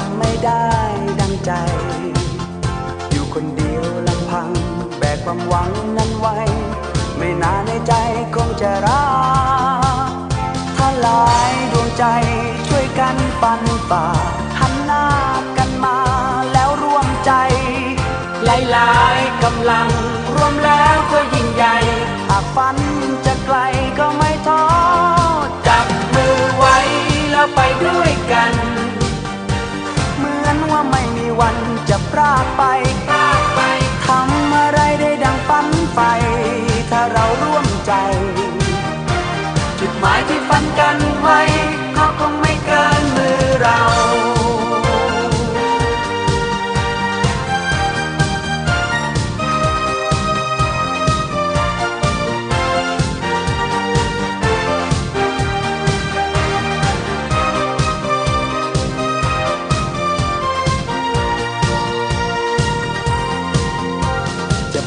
ำไม่ได้ดังใจ อยู่คนเดียวลำพัง แบกความหวังนั้นไว้ ไม่นานในใจคงจะรักถ้าหลายดวงใจช่วยกันปันฝ่าหันหน้ากันมาแล้วรวมใจ หลายๆกำลังรวมแล้วก็ยิ่งใหญ่หากฝันจะไกลก็ไม่ท้อจับมือไว้แล้วไปด้วยกัน ไม่มีวันจะพรากไปทำอะไรได้ดังฝันไฟ ถ้าเราร่วมใจ จุดหมายที่ฝันกัน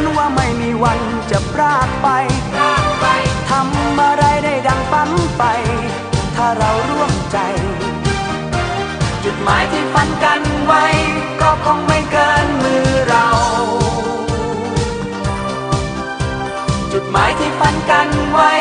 นว่าไม่มีวันจะพรากไปพากไปทำอะไรได้ดังฝันไป ถ้าเราร่วมใจ จุดหมายที่ฝันกันไว้ ก็คงไม่เกินมือเรา จุดหมายที่ฝันกันไว้